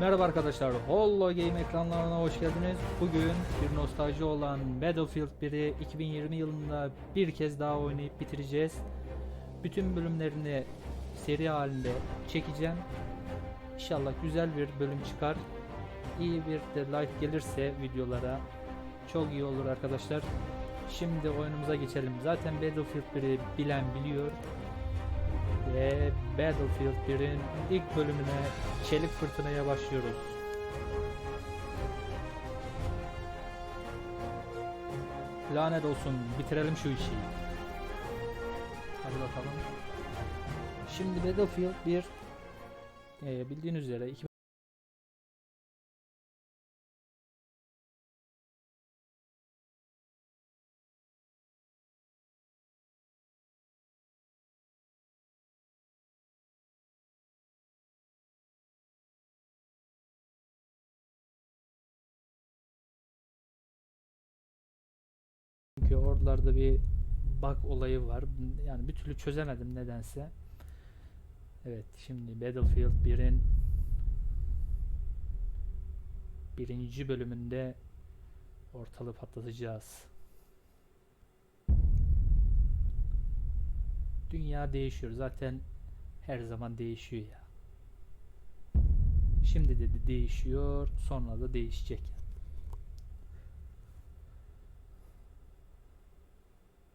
Merhaba arkadaşlar, Hollow Game ekranlarına hoş geldiniz. Bugün bir nostalji olan Battlefield 1'i 2020 yılında bir kez daha oynayıp bitireceğiz. Bütün bölümlerini seri halinde çekeceğim. İnşallah güzel bir bölüm çıkar. İyi bir de like gelirse videolara çok iyi olur arkadaşlar. Şimdi oyunumuza geçelim. Zaten Battlefield 1'i bilen biliyor. Ve Battlefield 1'in ilk bölümüne Çelik Fırtına'ya başlıyoruz. Lanet olsun bitirelim şu işi. Hadi bakalım. Şimdi Battlefield 1 e, bildiğiniz üzere 2000 Oralarda bir bug olayı var. Yani bir türlü çözemedim nedense. Evet şimdi Battlefield 1'in birinci bölümünde ortalığı patlatacağız. Dünya değişiyor. Zaten her zaman değişiyor ya. Şimdi de değişiyor. Sonra da değişecek.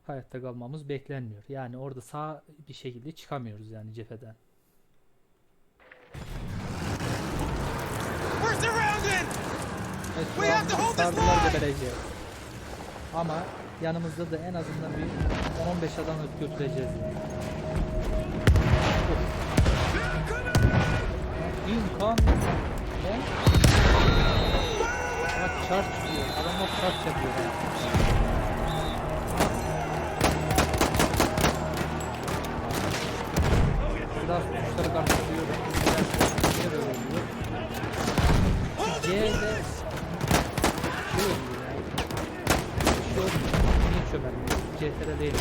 Hayatta kalmamız beklenmiyor. Yani orada sağ bir şekilde çıkamıyoruz yani cepheden. Evet, We have to hold this sardılar line! gebereceğiz. Ama yanımızda da en azından bir 10-15 adam götüreceğiz. yani. Ne? Bak çarş diyor. Adamlar çarş yapıyor. Biraz kuşları. Niye böyle oluyor? C'de şey oluyor ya. Bir şey olmuyor. Niye çömelmiyor? CTRL değil.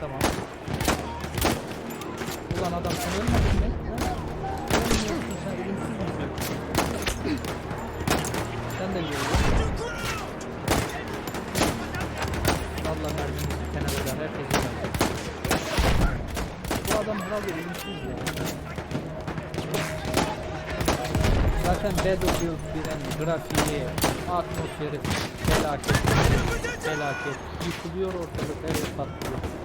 Tamam. Ulan adam sen ölmedin mi? Ölmüyorsun sen ölümsüz müsün? Sen de görüyorsun. Allah mermimizi kenara eder. Herkes öler. Bu adam herhalde ölümsüz ya. Zaten Battlefield 1'in grafiği, atmosferi felaket, felaket. Yıkılıyor ortalık, yer patlıyor.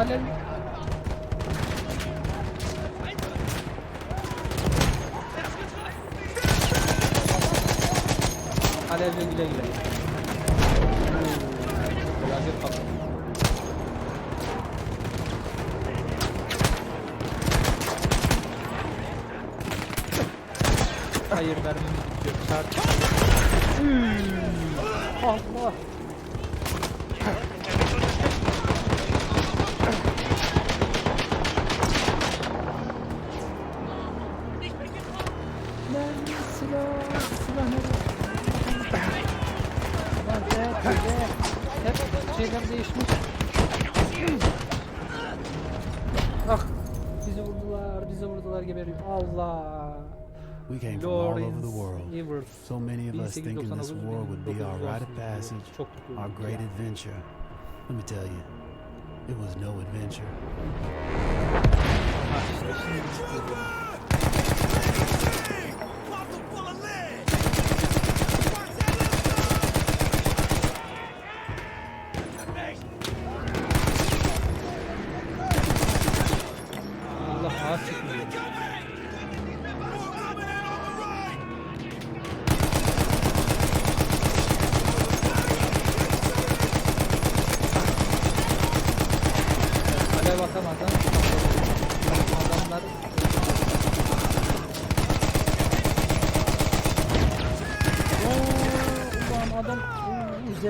Alev. Alevle güle güle. Felaket patladı. Hayır mermimiz bitiyor. Çarp. Allah. We came from all over the world. So many of us thinking this war would be our rite of passage, our great adventure. Let me tell you, it was no adventure.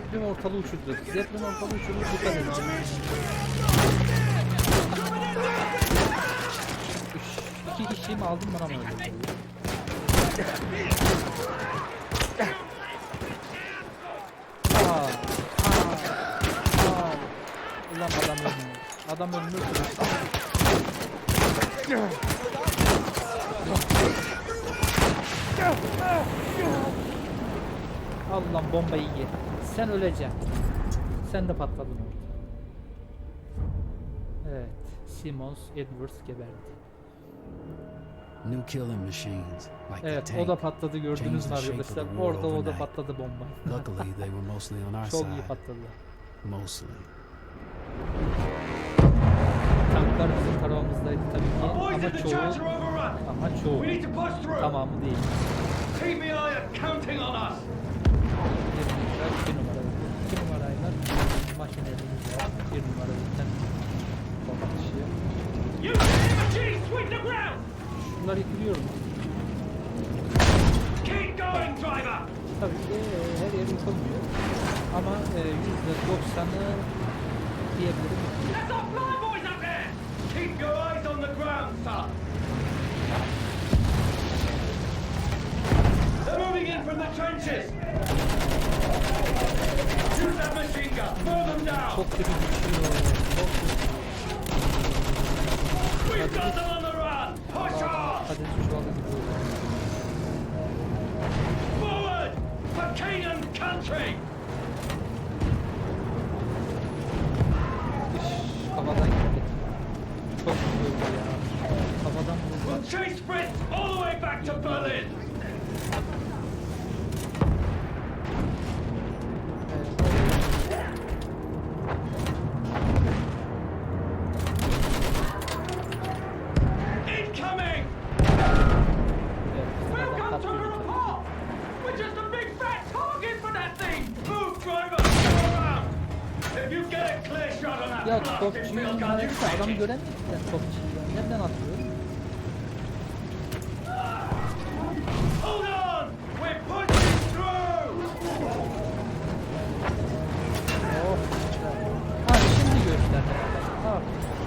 Zeppelin ortalığı uçurdu. Zeppelin ortalığı uçurdu. Dikkat edin. Üş, İki kişiyi mi aldım bana mı öyle? Aa, aa, aa. Ulan adam ölmüyor. Adam ölmüyor. Al lan bombayı ye. Sen öleceksin. Sen de patladın orada. Evet. Simmons Edwards geberdi. New killing machines, like Evet the o da tank. patladı gördünüz mü arkadaşlar? Orada o da patladı bomba. Luckily, they were mostly on our Çok iyi side. patladı. Mostly. Tanklar bizim tarafımızdaydı tabii ki ama çoğu ama çoğu We need to push through. tamamı değil. TBI are counting on us. Bir numara, iki numara. Numarayla makinelerimiz var. Bir numara sweep the ground. Şunlar yıkılıyor mu? Tabii ki e, her yer yıkılmıyor. Ama e, yüzde doksanı diyebilirim. That's our fly boys up there. Keep your eyes on the ground, son. They're moving in from the trenches. Çok kötü düşüyor. Çok kötü. Hadi şu anda gidiyor. Forward for Canaan country. Kafadan gitti. Çok kötü ya. Kafadan We'll vurdu. chase Fritz all the way back to Berlin. Ya topçuyu field gun, you nerede? Adam take it! göremedik ya topçuyu. Nereden atıyor? Hold on! We're pushing through! Oh. Ha şimdi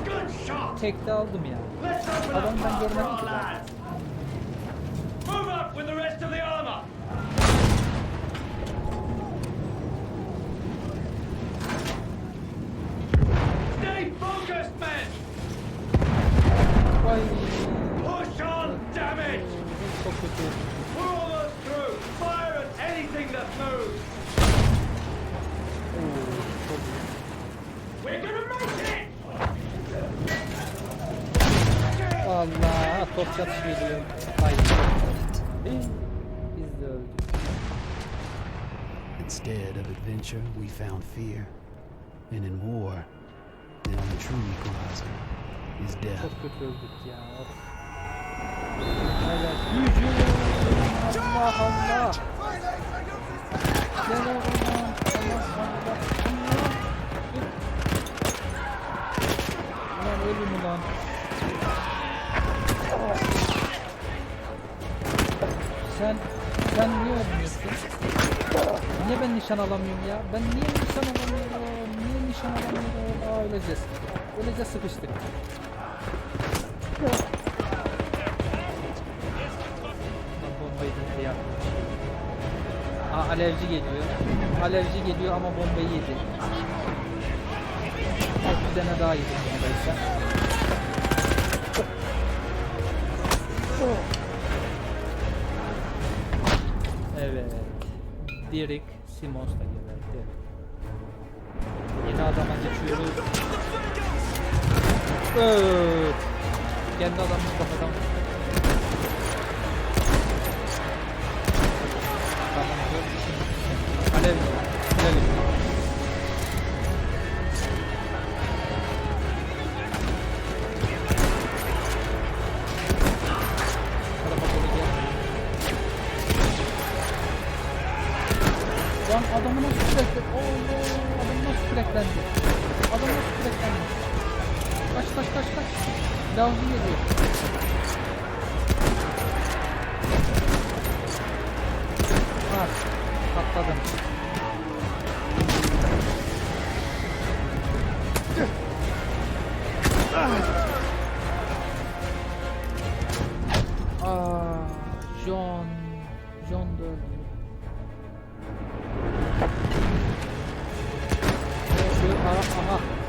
Good shot! tekte aldım ya. Let's open Adam up ben görmedim our ki zaten. lads! Move up with the rest of the armor! Hayır. Hey, Biz de öldük. Instead of adventure, we found fear. And in war, the only true equalizer is death. Çok kötü öldük ya. Of. Evet. Hücum. Allah Allah. Gel oğlum. Allah Allah. Allah. Ulan ölüm ulan. Sen sen niye ölmüyorsun? Niye ben nişan alamıyorum ya? Ben niye nişan alamıyorum? Niye nişan alamıyorum? Aa öleceğiz. Öleceğiz sıkıştık. Lan bombayı da yapmış. Aa alevci geliyor. Alevci geliyor ama bombayı yedi. Bir tane daha yedi bombaysa. Evet. Derek Simons da geberdi. Yeni adama geçiyoruz. Evet. Kendi adamını kafadan vurdu. kaç kaç kaç. Davul geliyor. Var. Patladım. Aa, John. John da öldü. Şu ara aha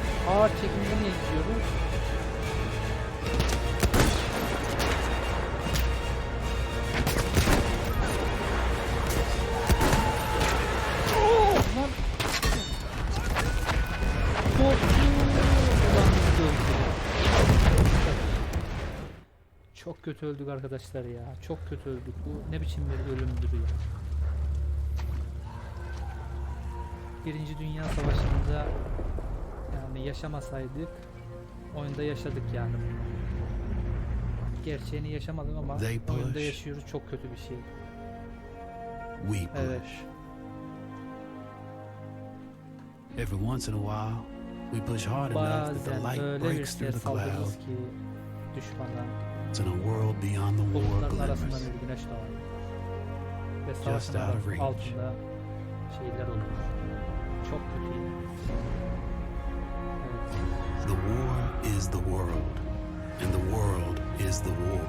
bizi de öldürdü. Çok kötü öldük arkadaşlar ya. Çok kötü öldük. Bu ne biçim bir ölümdür ya. Birinci Dünya Savaşı'nda yani yaşamasaydık oyunda yaşadık yani. Gerçeğini yaşamadım ama They oyunda push. yaşıyoruz. Çok kötü bir şey. We push. Evet. Every once in a while, we push hard enough that the light breaks through the düşmana It's in a world beyond the war glimmers. Just out of reach. altında şeyler olur. Çok kötü. The war is the world, and the world is the war.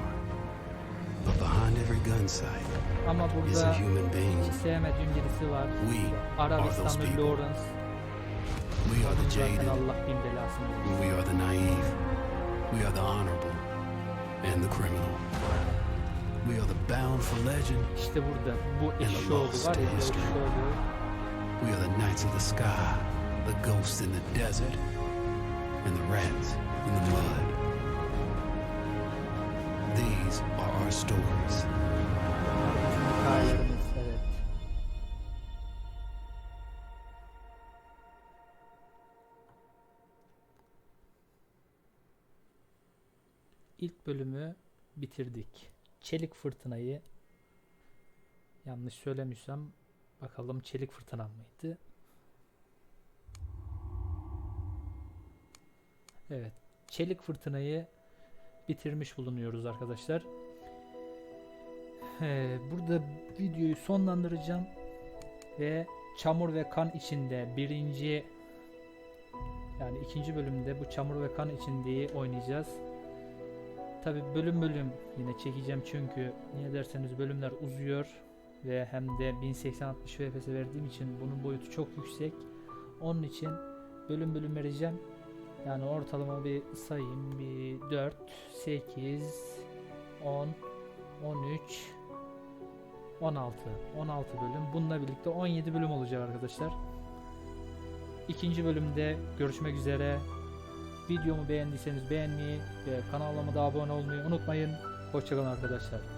But behind every gun sight Ama is burada a human being. hiç sevmediğim birisi var. We are those Arabistanlı people. Lawrence. We are Onun the zaten jaded. Allah bin belasını versin. We are the naive. We are the honorable and the criminal. We are the bound for legend. İşte burada bu the eşşoğlu lost var ya bu history. We are the knights of the sky, the ghosts in the desert, and the rats in the mud. These are our stories. İlk bölümü bitirdik. Çelik fırtınayı yanlış söylemişsem bakalım çelik fırtına mıydı? Evet. Çelik fırtınayı bitirmiş bulunuyoruz arkadaşlar. Ee, burada videoyu sonlandıracağım ve çamur ve kan içinde birinci yani ikinci bölümde bu çamur ve kan içindeyi oynayacağız. Tabi bölüm bölüm yine çekeceğim çünkü niye derseniz bölümler uzuyor ve hem de 1080-60 FPS verdiğim için bunun boyutu çok yüksek. Onun için bölüm bölüm vereceğim. Yani ortalama bir sayayım bir 4, 8, 10, 13, 16. 16 bölüm. Bununla birlikte 17 bölüm olacak arkadaşlar. İkinci bölümde görüşmek üzere. Videomu beğendiyseniz beğenmeyi ve kanalıma da abone olmayı unutmayın. Hoşçakalın arkadaşlar.